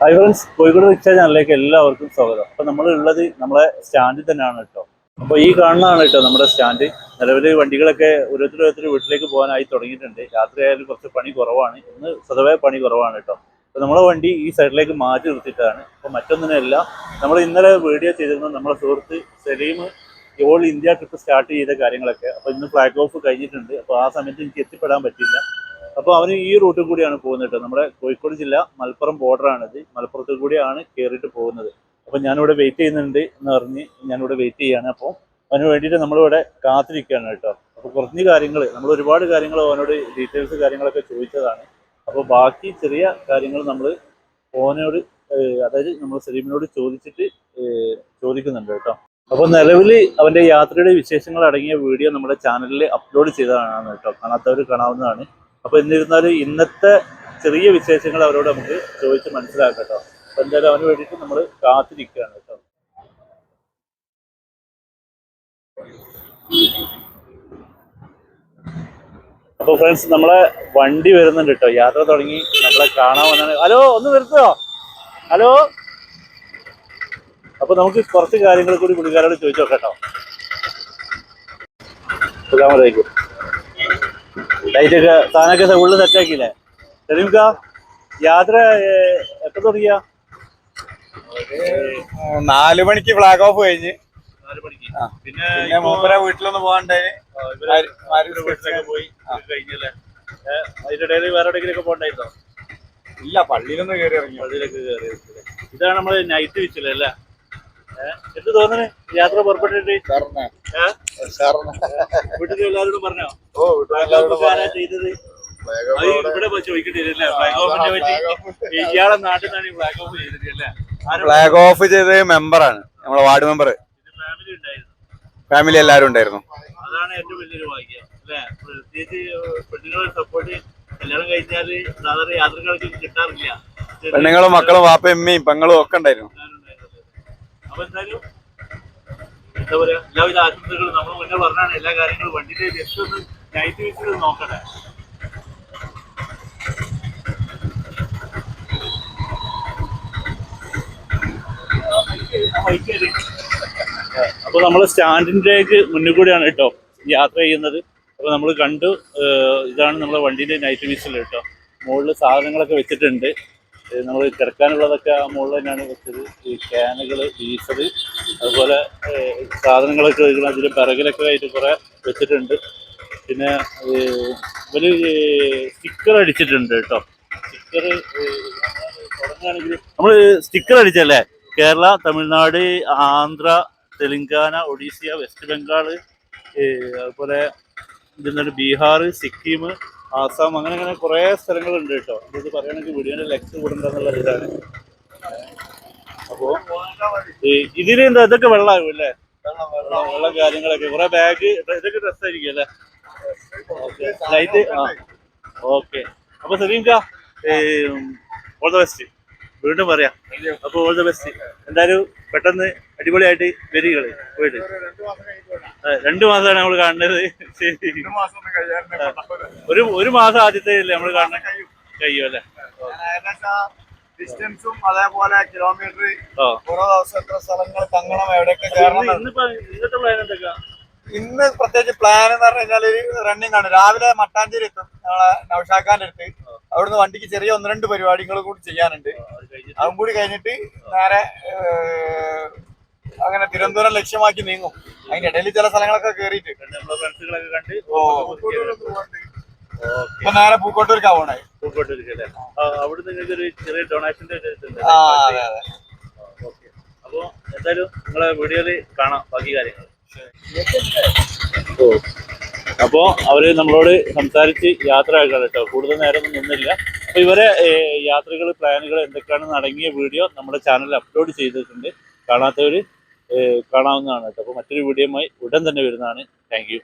Hi friends Kozhikode rickshaw ചാനലിലേക്ക് എല്ലാവർക്കും സ്വാഗതം. അപ്പോൾ നമ്മൾ ഉള്ളത് നമ്മളെ സ്റ്റാൻഡിൽ തന്നെയാണ് കേട്ടോ. അപ്പോൾ ഈ കാണുന്നതാണ് കേട്ടോ നമ്മുടെ സ്റ്റാൻഡ്. നിലവിൽ വണ്ടികളൊക്കെ ഓരോരുത്തർ ഓരോരുത്തർ വീട്ടിലേക്ക് പോകാനായി തുടങ്ങിയിട്ടുണ്ട്. രാത്രി ആയാലും കുറച്ച് പണി കുറവാണ്. ഇന്ന് സ്വതവേ പണി കുറവാണ് കേട്ടോ. അപ്പോൾ നമ്മളെ വണ്ടി ഈ സൈഡിലേക്ക് മാറ്റി നിർത്തിയിട്ടാണ്. അപ്പോൾ മറ്റൊന്നിനല്ല നമ്മൾ ഇന്നലെ വീഡിയോ ചെയ്തിരുന്നത് നമ്മളെ സുഹൃത്ത് Saleem all India trip start ചെയ്ത കാര്യങ്ങളൊക്കെ. അപ്പോൾ ഇന്ന് ഫ്ലാഗ് ഓഫ് കഴിഞ്ഞിട്ടുണ്ട്. അപ്പോൾ ആ സമയത്ത് എനിക്ക് എത്തിപ്പെടാൻ പറ്റില്ല അപ്പോൾ അവന് ഈ റൂട്ടിൽ കൂടിയാണ് പോകുന്നത് നമ്മുടെ കോഴിക്കോട് ജില്ല മലപ്പുറം ബോർഡറാണിത് മലപ്പുറത്ത് കൂടിയാണ് കയറിയിട്ട് പോകുന്നത്. അപ്പോൾ ഞാനിവിടെ വെയിറ്റ് ചെയ്യുന്നുണ്ട് എന്ന് പറഞ്ഞ് ഞാനിവിടെ വെയിറ്റ് ചെയ്യാണ്. അപ്പോൾ അവന് വേണ്ടിയിട്ട് നമ്മളിവിടെ കാത്തിരിക്കുകയാണ് കേട്ടോ. അപ്പോൾ കുറഞ്ഞ കാര്യങ്ങൾ നമ്മൾ ഒരുപാട് കാര്യങ്ങൾ അവനോട് ഡീറ്റെയിൽസ് കാര്യങ്ങളൊക്കെ ചോദിച്ചതാണ്. അപ്പോൾ ബാക്കി ചെറിയ കാര്യങ്ങൾ നമ്മൾ ഓനോട് അതായത് നമ്മൾ സലീമിനോട് ചോദിച്ചിട്ട് ചോദിക്കുന്നുണ്ട് കേട്ടോ. അപ്പോൾ നിലവിൽ അവന്റെ യാത്രയുടെ വിശേഷങ്ങൾ അടങ്ങിയ വീഡിയോ നമ്മുടെ ചാനലിൽ അപ്ലോഡ് ചെയ്തതാണ് കേട്ടോ. കാണാത്തവർ കാണാവുന്നതാണ്. അപ്പോൾ എന്നിരുന്നാലും ഇന്നത്തെ ചെറിയ വിശേഷങ്ങൾ അവരോട് നമുക്ക് ചോദിച്ച് മനസ്സിലാക്കാം കേട്ടോ. അപ്പോൾ എന്തായാലും അവന് വേണ്ടിയിട്ട് നമ്മൾ കാത്തിരിക്കുകയാണ് കേട്ടോ. അപ്പോൾ ഫ്രണ്ട്സ് നമ്മളെ വണ്ടി വരുന്നുണ്ട് കേട്ടോ. യാത്ര തുടങ്ങി നമ്മളെ കാണാൻ വന്നാണ്. ഹലോ ഒന്ന് വരുത്തോ ഹലോ? അപ്പോൾ നമുക്ക് കുറച്ച് കാര്യങ്ങൾ കൂടി പുള്ളിക്കാരോട് ചോദിച്ചു കേട്ടോ. അസ്സലാമലൈക്കും ലൈറ്റൊക്കെ സാധനമൊക്കെ ഉള്ളിൽ സെറ്റാക്കിയില്ലേ സലീംക്ക യാത്ര ഏഹ്, എപ്പോ തുടങ്ങിയ? നാല് മണിക്ക് ഫ്ലാഗ് ഓഫ് കഴിഞ്ഞ്. മണിക്ക്. പിന്നെ മൂപ്പര വീട്ടിലൊന്ന് പോകണ്ടായി ആ, ഇവർ ഇവർ വീട്ടിലൊക്കെ പോയി കഴിഞ്ഞല്ലേ? അതിന്റെ ഇടയിൽ വേറെ എവിടെയെങ്കിലും പോകണ്ടായിരുന്നോ? ഇല്ല പള്ളിയിലൊന്നും കയറി ഇറങ്ങി പള്ളിയിലൊക്കെ കയറി ഇതാണ് നമ്മൾ നൈറ്റ് വെച്ചില്ലേ അല്ലേ? എന്ത് തോന്നുന്നു യാത്ര പുറപ്പെട്ടിട്ട്? വീട്ടിൽ എല്ലാവരോടും പറഞ്ഞോ? ഓ ചെയ്ത ചെയ്തത്? ഇവിടെ ഫ്ലാഗ് ഓഫിനെ പറ്റി? ഇയാളെ നാട്ടിൽ നിന്നാണ് ഈ ഫ്ലാഗ് ഓഫ് ചെയ്തിട്ടില്ലേ ആരും ഫ്ലാഗ് ഓഫ് ചെയ്തത് മെമ്പറാണ്. നമ്മളെ വാർഡ് മെമ്പർ. ഫാമിലി ഉണ്ടായിരുന്നു. ഫാമിലി എല്ലാവരും ഉണ്ടായിരുന്നു. അതാണ് ഏറ്റവും വലിയൊരു ഭാഗ്യം അല്ലേ? പ്രത്യേകിച്ച് സപ്പോർട്ട് കല്യാണം കഴിഞ്ഞാൽ സാധാരണ യാത്രകൾക്ക് കിട്ടാറില്ല. പെണ്ണുങ്ങളും മക്കളും വാപ്പയും അമ്മയും പെങ്ങളും ഒക്കെ ഉണ്ടായിരുന്നു. അപ്പൊ എന്തായാലും എന്താ പറയാ എല്ലാവിധ ആശംസകളും നമ്മൾ മുന്നേ പറഞ്ഞാണ് എല്ലാ കാര്യങ്ങളും വണ്ടിയുടെ ജസ്റ്റ് ഒന്ന് നൈറ്റ് വീസിൽ നോക്കട്ടെ. അപ്പൊ നമ്മൾ സ്റ്റാൻഡിന്റെക്ക് മുന്നിൽ കൂടിയാണ് കേട്ടോ യാത്ര ചെയ്യുന്നത്. അപ്പൊ നമ്മൾ കണ്ടു ഇതാണ് നമ്മളെ വണ്ടിന്റെ നൈറ്റ് വീസിൽ കേട്ടോ. മുകളിൽ സാധനങ്ങളൊക്കെ വെച്ചിട്ടുണ്ട്. നമ്മൾ കിടക്കാനുള്ളതൊക്കെ ആ മുകളിൽ തന്നെയാണ് വെച്ചത്. ഈ ക്യാനുകൾ ഈസർ അതുപോലെ സാധനങ്ങളൊക്കെ വെക്കണം അതിൽ പിറകിലൊക്കെ ആയിട്ട് കുറേ വെച്ചിട്ടുണ്ട്. പിന്നെ ഒരു സ്റ്റിക്കർ അടിച്ചിട്ടുണ്ട് കേട്ടോ. സ്റ്റിക്കർ തുടങ്ങുകയാണെങ്കിൽ നമ്മൾ സ്റ്റിക്കർ അടിച്ചല്ലേ കേരള തമിഴ്നാട് ആന്ധ്ര തെലങ്കാന ഒഡീഷ വെസ്റ്റ് ബംഗാൾ അതുപോലെ ഇതെന്താണ് ബീഹാർ സിക്കിം ആസാം അങ്ങനെ അങ്ങനെ കുറേ സ്ഥലങ്ങളുണ്ട് കേട്ടോ. ഇത് പറയുകയാണെങ്കിൽ വീടിന്റെ ലെക്സ് കൂടണ്ടെന്നുള്ള ഇതാണ്. അപ്പോൾ ഇതിൽ എന്താ ഇതൊക്കെ വെള്ളമാകും അല്ലേ? വെള്ളം കാര്യങ്ങളൊക്കെ. കുറെ ബാഗ് ഇതൊക്കെ ഡ്രസ്സായിരിക്കും അല്ലേ? അല്ലേ ലൈറ്റ് ആ ഓക്കെ അപ്പൊ സലീംക ഓൾ ദ ബെസ്റ്റ് വീണ്ടും പറയാം. അപ്പൊ ഓൾ ദ ബെസ്റ്റ് എന്തായാലും പെട്ടെന്ന് അടിപൊളിയായിട്ട് വരിക പോയിട്ട്. രണ്ടു മാസമാണ് നമ്മൾ കാണുന്നത്. ശരി ഒരു ഒരു മാസം ആദ്യത്തെ അല്ലേ നമ്മൾ കാണാൻ കഴിയും അല്ലേ? ഡിസ്റ്റൻസും അതേപോലെ കിലോമീറ്റർ ഓരോ ദിവസം എത്ര സ്ഥലങ്ങൾ തങ്ങണം എവിടെയൊക്കെ കയറണം ഇന്ന് ഇന്നത്തെ പ്ലാൻ എന്തൊക്കെയാ? ഇന്ന് പ്രത്യേകിച്ച് പ്ലാൻ എന്ന് പറഞ്ഞു കഴിഞ്ഞാൽ റണ്ണിങ് ആണ്. രാവിലെ മട്ടാഞ്ചേരി എത്തും നമ്മളെ നൗഷാഖാന്റെ അടുത്ത്. അവിടുന്ന് വണ്ടിക്ക് ചെറിയ ഒന്ന് രണ്ട് പരിപാടികൾ കൂടി ചെയ്യാനുണ്ട്. അതും കൂടി കഴിഞ്ഞിട്ട് നേരെ അങ്ങനെ തിരുവനന്തപുരം ലക്ഷ്യമാക്കി നീങ്ങും. അതിന്റെ ഇടയിൽ ചില സ്ഥലങ്ങളൊക്കെ കേറിയിട്ട്. ഇപ്പൊ നേരെ പൂക്കോട്ടൂർക്കാ പോണേ പൂക്കോട്ടൂർക്ക് ഇരിക്കല്ലേ അവിടെ നിങ്ങൾക്ക് ഒരു ചെറിയ ഡൊണേഷന്റെ ആ അതെ അപ്പോ എന്തായാലും നിങ്ങളെ വീഡിയോയിൽ കാണാം. ബാക്കി കാര്യങ്ങൾ ഓ അപ്പോ അവർ നമ്മളോട് സംസാരിച്ച് യാത്ര ആക്കണം കേട്ടോ. കൂടുതൽ നേരമൊന്നും നിന്നില്ല. അപ്പോൾ ഇവരെ യാത്രകൾ പ്ലാനുകൾ എന്തൊക്കെയാണെന്ന് അടങ്ങിയ വീഡിയോ നമ്മുടെ ചാനലിൽ അപ്ലോഡ് ചെയ്തിട്ടുണ്ട്. കാണാത്തവർ കാണാവുന്നതാണ് കേട്ടോ. അപ്പൊ മറ്റൊരു വീഡിയോയുമായി ഉടൻ തന്നെ വരുന്നതാണ്. താങ്ക്